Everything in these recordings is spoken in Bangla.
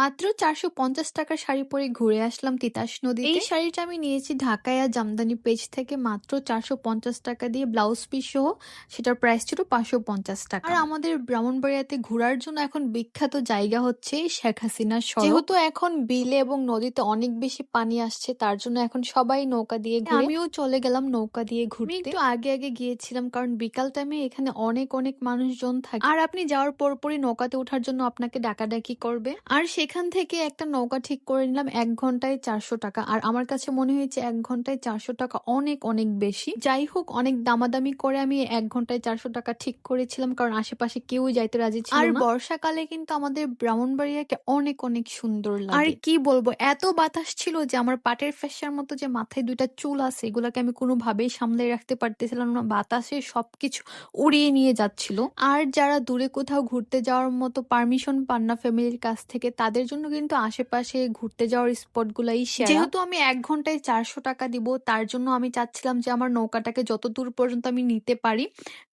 মাত্র চারশো পঞ্চাশ টাকার শাড়ি পরে ঘুরে আসলাম তিতাস নদী এই শাড়িটা আমি নিয়েছি ঢাকায় আর জামদানি পেজ থেকে মাত্র চারশো পঞ্চাশ টাকা দিয়ে ব্লাউজ পিস সহ। সেটার প্রাইস ছিল পাঁচশো পঞ্চাশ টাকা। আর আমাদের ব্রাহ্মণবাড়িয়াতে ঘোরার জন্য এখন বিখ্যাত জায়গা হচ্ছে শেখ হাসিনা যেহেতু এখন বিলে এবং নদীতে অনেক বেশি পানি আসছে তার জন্য এখন সবাই নৌকা দিয়ে আমিও চলে গেলাম নৌকা দিয়ে ঘুরতে। একটু আগে আগে গিয়েছিলাম কারণ বিকাল টাইমে এখানে অনেক অনেক মানুষজন থাকে। আর আপনি যাওয়ার পরপরই নৌকাতে ওঠার জন্য আপনাকে ডাকাডাকি করবে। আর সেখান থেকে একটা নৌকা ঠিক করে নিলাম এক ঘন্টায় চারশো টাকা। আর আমার কাছে মনে হয়েছে এক ঘন্টায় চারশো টাকা অনেক অনেক বেশি। যাই হোক অনেক দামাদামি করে আমি এক ঘন্টায় চারশো টাকা ঠিক করেছিলাম কারণ আশেপাশে কেউই যাইতে রাজি ছিল আর বর্ষাকালে কিন্তু আমাদের ব্রাহ্মণবাড়িয়াকে অনেক অনেক সুন্দর লাগে। আর কি বলব এত বাতাস ছিল যে আমার পাটের ফেসার মতো যে মাথায় দুইটা চুল আছে এগুলাকে আমি কোনোভাবেই সামলে রাখতে পারতেছিলাম না বাতাসে সবকিছু উড়িয়ে নিয়ে যাচ্ছিল। আর যারা দূরে কোথাও ঘুরতে যাওয়ার মতো পারমিশন পান না ফ্যামিলির কাছ থেকে তাদের জন্য কিন্তু আশেপাশে ঘুরতে যাওয়ার স্পট গুলাই যেহেতু আমি এক ঘন্টায় চারশো টাকা দিব, তার জন্য আমি চাচ্ছিলাম যে আমার নৌকাটাকে যত দূর পর্যন্ত আমি নিতে পারি।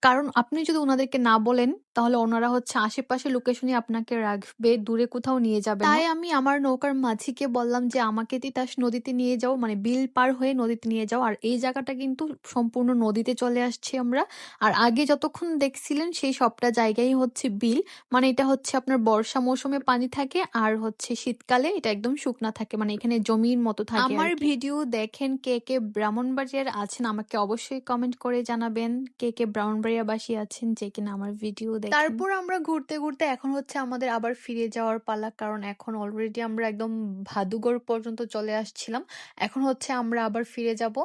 কারণ আপনি যদি ওনাদেরকে না বলেন তাহলে ওনারা হচ্ছে আশেপাশে লোকেশনে আপনাকে রাখবে দূরে কোথাও নিয়ে যাবে তাই আমি আমার নৌকার মাঝিকে বললাম যে আমাকে তিতাস নদীতে নিয়ে যাও মানে বিল পার হয়ে নদীতে নিয়ে যাও। আর এই জায়গাটা কিন্তু সম্পূর্ণ নদীতে চলে আসছি আমরা। আর আগে যতক্ষণ দেখছিলেন সেই সবটা জায়গায় হচ্ছে বিল। মানে এটা হচ্ছে আপনার বর্ষা মৌসুমে পানি থাকে আর হচ্ছে শীতকালে এটা একদম শুকনা থাকে মানে এখানে জমির মতো থাকে আমার ভিডিও দেখেন কে কে ব্রাহ্মণবাড়িয়ার আছেন আমাকে অবশ্যই কমেন্ট করে জানাবেন। কে কে ব্রাহ্মণবাড়িয়াবাসী আছেন যে কিনা আমার ভিডিও দেখেন। তারপর আমরা ঘুরতে ঘুরতে এখন হচ্ছে আমাদের আবার ফিরে যাওয়ার পালা। কারণ এখন অলরেডি আমরা একদম ভাদুগড় পর্যন্ত চলে আসছিলাম। এখন হচ্ছে আমরা আবার ফিরে যাব।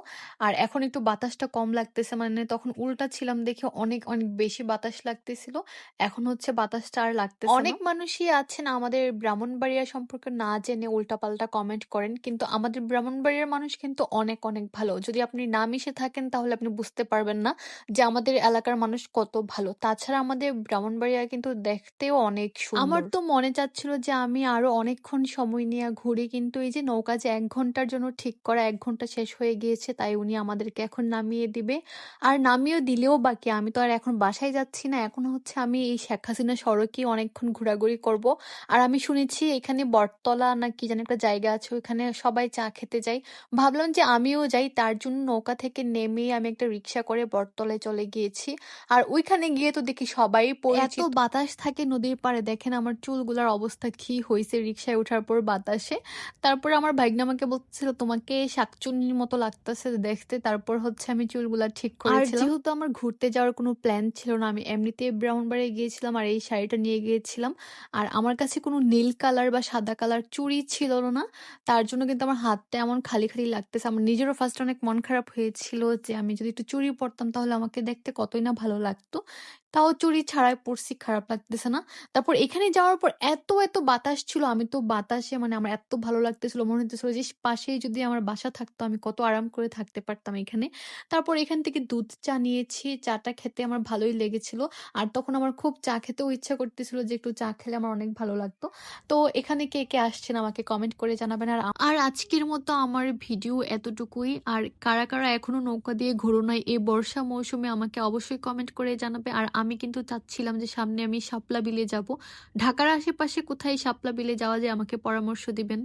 আর এখন একটু বাতাসটা কম লাগতেছে মানে তখন উল্টা ছিলাম দেখে অনেক অনেক বেশি বাতাস লাগতেছিল। এখন হচ্ছে বাতাসটা আর লাগতেছে অনেক মানুষই আছেন আমাদের ব্রাহ্মণবাড়িয়া সম্পর্কে না জেনে উল্টাপাল্টা কমেন্ট করেন। কিন্তু আমাদের ব্রাহ্মণবাড়িয়ার মানুষ কিন্তু অনেক অনেক ভালো। যদি আপনি না মিশে থাকেন তাহলে আপনি বুঝতে পারবেন না যে আমাদের এলাকার মানুষ কত ভালো। তাছাড়া আমাদের ব্রাহ্মণবাড়িয়া কিন্তু দেখতেও অনেক সুন্দর। আমার তো মনে চাচ্ছিল যে আমি আরও অনেকক্ষণ সময় নিয়ে ঘুরি কিন্তু এই যে নৌকা যে এক ঘণ্টার জন্য ঠিক করা এক ঘণ্টা শেষ হয়ে গিয়েছে তাই উনি আমাদেরকে এখন নামিয়ে দিবে। আর নামিয়ে দিলেও বাকি আমি তো আর এখন বাসায় যাচ্ছি না এখন হচ্ছে আমি এই শেখ হাসিনা সড়কে অনেকক্ষণ ঘোরাঘুরি করব। আর আমি শুনেছি এখানে বটতলা না কি জানি একটা জায়গা আছে ওইখানে সবাই চা খেতে যাই ভাবলাম যে আমিও যাই তার জন্য নৌকা থেকে নেমে আমি একটা রিক্সা করে বটতলায় চলে গিয়েছি। আর ওইখানে গিয়ে তো দেখি সবাই এত বাতাস থাকে নদীর পাড়ে দেখেন আমার চুলগুলার অবস্থা কি হয়েছে রিক্সায় ওঠার পর বাতাসে। তারপর আমার ভাইগনা আমাকে বলছিল তোমাকে শাকচুন্নির মতো লাগতেছে দেখতে। তারপর হচ্ছে আমি চুলগুলা ঠিক করেছিলাম। যেহেতু আমার ঘুরতে যাওয়ার কোনো প্ল্যান ছিল না আমি এমনিতে ব্রাউনবাড়ে গিয়েছিলাম আর এই শাড়িটা নিয়ে গিয়েছিলাম। আর আমার কাছে কোনো নীল কালার বা সাদা কালার চুড়ি ছিল না তার জন্য কিন্তু আমার হাতটা এমন খালি খালি লাগতেছে। আমার নিজেরও ফার্স্ট অনেক মন খারাপ হয়েছিল যে আমি যদি একটু চুড়ি পরতাম তাহলে আমাকে দেখতে কতই না ভালো লাগতো। তাও চুড়ি ছাড়াই পড়ছি, খারাপ লাগতেছে না। তারপর এখানে যাওয়ার পর এত এত বাতাস ছিল, আমি তো বাতাসে মানে আমার এত ভালো লাগতেছিল, মনে হতেছিল যে পাশেই যদি আমার বাসা থাকতো, আমি কত আরাম করে থাকতে পারতাম এখানে। তারপর এখান থেকে দুধ চা নিয়েছি, চাটা খেতে আমার ভালোই লেগেছিল। আর তখন আমার খুব চা খেতেও ইচ্ছা করতেছিল যে একটু চা খেলে আমার অনেক ভালো লাগতো। তো এখানে কে কে আসছেন আমাকে কমেন্ট করে জানাবেন। আর আর আজকের মতো আমার ভিডিও এতটুকুই। আর কারা কারা এখনও নৌকা দিয়ে ঘুরো নাই, এই বর্ষা মৌসুমে আমাকে অবশ্যই কমেন্ট করে জানাবে। আর আমি কিন্তু চাচ্ছিলাম যে সামনে আমি সাপলা বিলে যাব। ঢাকার আশেপাশে কোথায় সাপলা বিলে যাওয়া যায় আমাকে পরামর্শ দিবেন?